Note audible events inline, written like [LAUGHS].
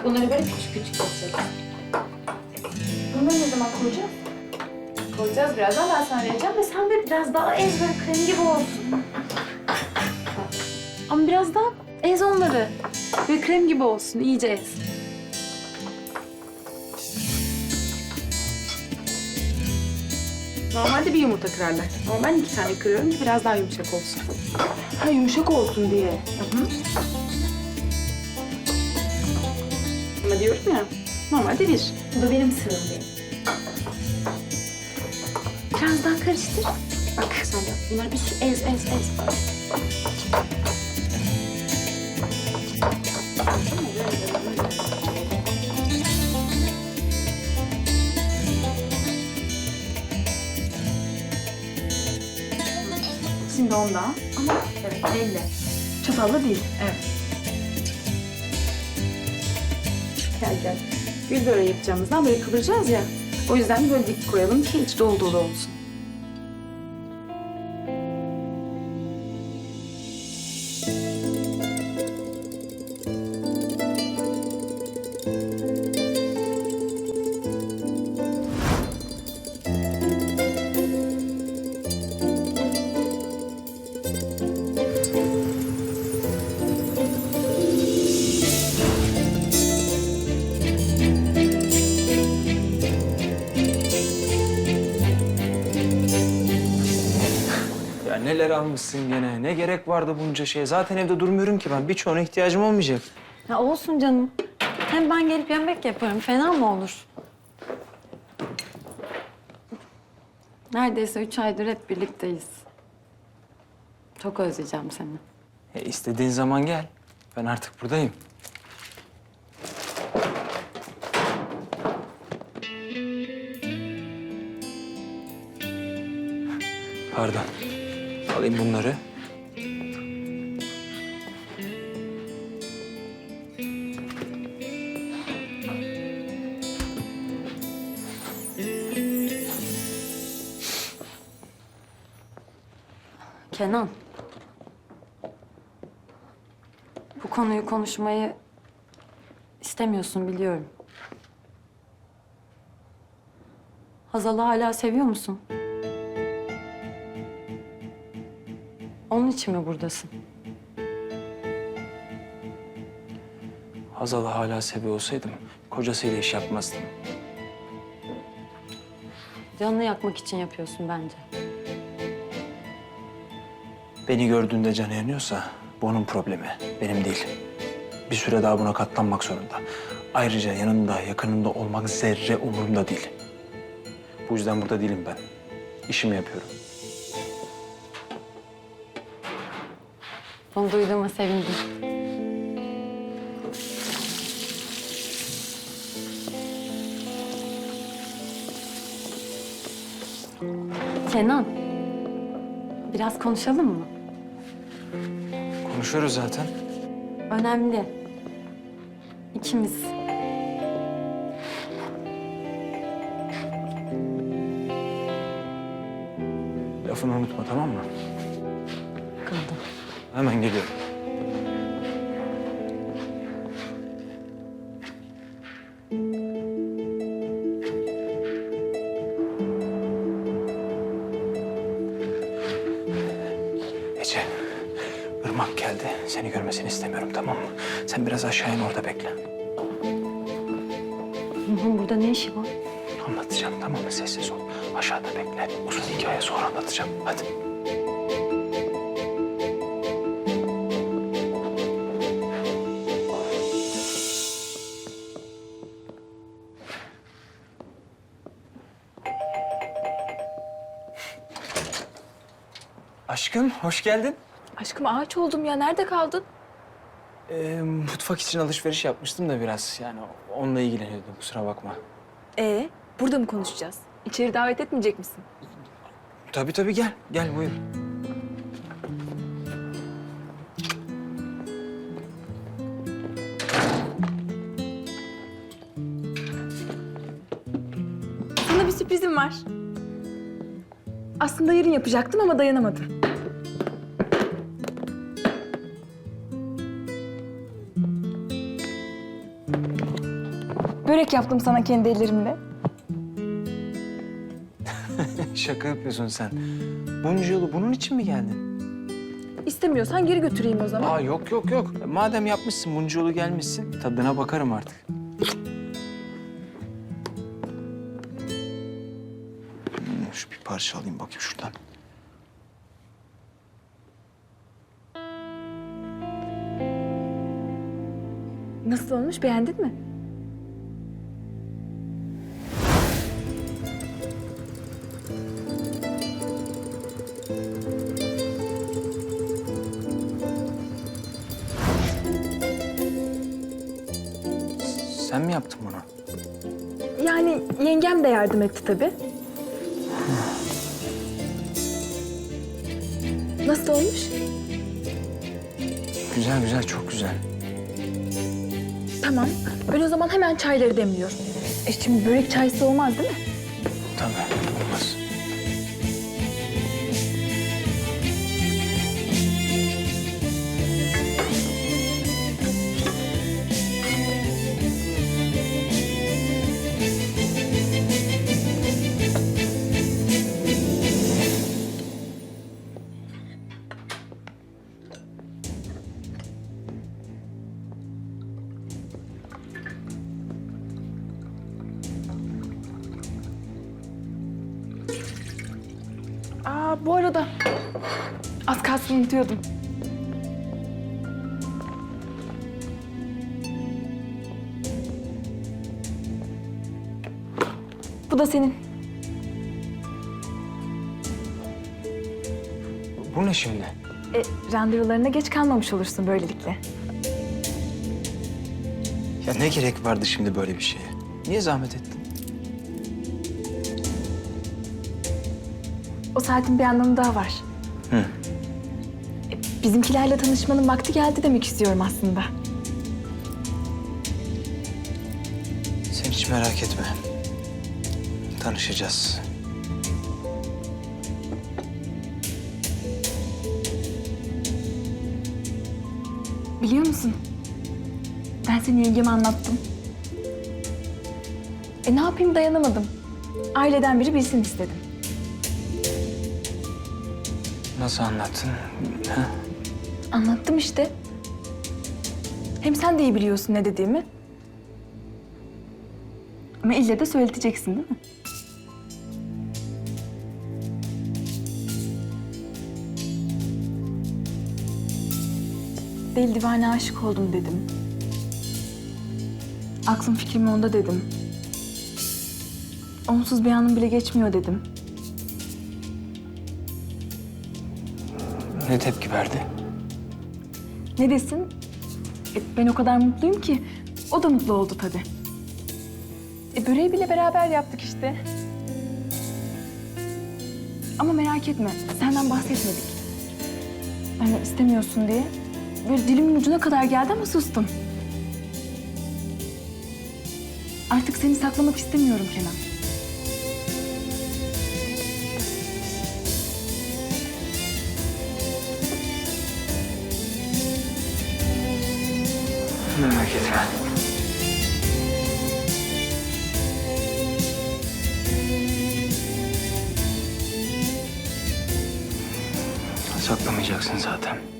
Bak bunları böyle küçük küçük keseceğiz. Bunları ne zaman koyacağız? Koyacağız birazdan ben sana vereceğim ve sen böyle biraz daha ez böyle krem gibi olsun. Ama biraz daha ez onları. Böyle krem gibi olsun, iyice ez. Normalde bir yumurta kırarlar. Ama ben iki tane kırıyorum ki biraz daha yumuşak olsun. Ha yumuşak olsun diye. Ama diyorum ya, normalde bir. Bu da benim sırrım diye. Biraz daha karıştır. Bak sen de bunları bir sürü ez, ez, ez. Şimdi ondan ama evet elle. Çatalla değil. Evet. Gel. Gül böreği yapacağımızdan böyle kıvıracağız ya. O yüzden böyle dik koyalım ki içi dolu dolu olsun. Almışsın gene? Ne gerek vardı bunca şeye? Zaten evde durmuyorum ki ben. Birçoğuna ihtiyacım olmayacak. Ya olsun canım. Hem ben gelip yemek yaparım. Fena mı olur? Neredeyse üç aydır hep birlikteyiz. Çok özleyeceğim seni. E, istediğin zaman gel. Ben artık buradayım. Pardon. Alayım bunları. Kenan. Bu konuyu konuşmayı istemiyorsun biliyorum. Hazal'ı hala seviyor musun? Onun için mi buradasın? Hazal'ı hala seviyor olsaydım kocasıyla iş yapmazdım. Canını yakmak için yapıyorsun bence. Beni gördüğünde canı yanıyorsa bu onun problemi, benim değil. Bir süre daha buna katlanmak zorunda. Ayrıca yanında, yakınında olmak zerre umurumda değil. Bu yüzden burada değilim ben. İşimi yapıyorum. Bunu duyduğuma sevindim. Kenan, biraz konuşalım mı? Konuşuyoruz zaten. Önemli. İkimiz. Lafını unutma tamam mı? Hemen geliyorum. Ece, Irmak geldi. Seni görmesini istemiyorum tamam mı? Sen biraz aşağı in orada bekle. Bunun burada ne işi var? Anlatacağım tamam mı? Sessiz ol. Aşağıda bekle. Uzun hikaye sonra anlatacağım. Hadi. Aşkım, hoş geldin. Aşkım ağaç oldum ya. Nerede kaldın? Ee, mutfak için alışveriş yapmıştım da biraz. Yani onunla ilgileniyordum, kusura bakma. Ee, burada mı konuşacağız? İçeri davet etmeyecek misin? Tabii tabii gel, gel buyur. Sana bir sürprizim var. Aslında yarın yapacaktım ama dayanamadım. Börek yaptım sana kendi ellerimle. [LAUGHS] Şaka yapıyorsun sen. Bunca yolu bunun için mi geldin? İstemiyorsan geri götüreyim o zaman. Aa yok yok yok. Madem yapmışsın bunca yolu gelmişsin tadına bakarım artık. Hmm, Şu bir parça alayım bakayım şuradan. Nasıl olmuş beğendin mi? Sen mi yaptın bunu? Yani yengem de yardım etti tabii. Nasıl olmuş? Güzel güzel çok güzel. Tamam. Ben o zaman hemen çayları demliyorum. E şimdi börek çaysı olmaz değil mi? Tabii olmaz. Aa bu arada az kalsın unutuyordum. Bu da senin. Bu ne şimdi? E, randevularına geç kalmamış olursun böylelikle. Ya ne gerek vardı şimdi böyle bir şeye? Niye zahmet ettin? O saatin bir anlamı daha var. Hı. E, bizimkilerle tanışmanın vakti geldi demek istiyorum aslında. Sen hiç merak etme. Tanışacağız. Biliyor musun? Ben seni yengeme anlattım. E ne yapayım dayanamadım. Aileden biri bilsin istedim. Nasıl anlattın? Ha? Anlattım işte. Hem sen de iyi biliyorsun ne dediğimi. Ama ille de söyleteceksin değil mi? Deli divane aşık oldum dedim. Aklım fikrim onda dedim. Onsuz bir anım bile geçmiyor dedim. Ne tepki verdi? Ne desin? E, ben o kadar mutluyum ki o da mutlu oldu tabii. E, böreği bile beraber yaptık işte. Ama merak etme, senden bahsetmedik. Hani istemiyorsun diye. Böyle dilimin ucuna kadar geldi ama sustum. Artık seni saklamak istemiyorum Kenan. Merak etme. Saklamayacaksın zaten.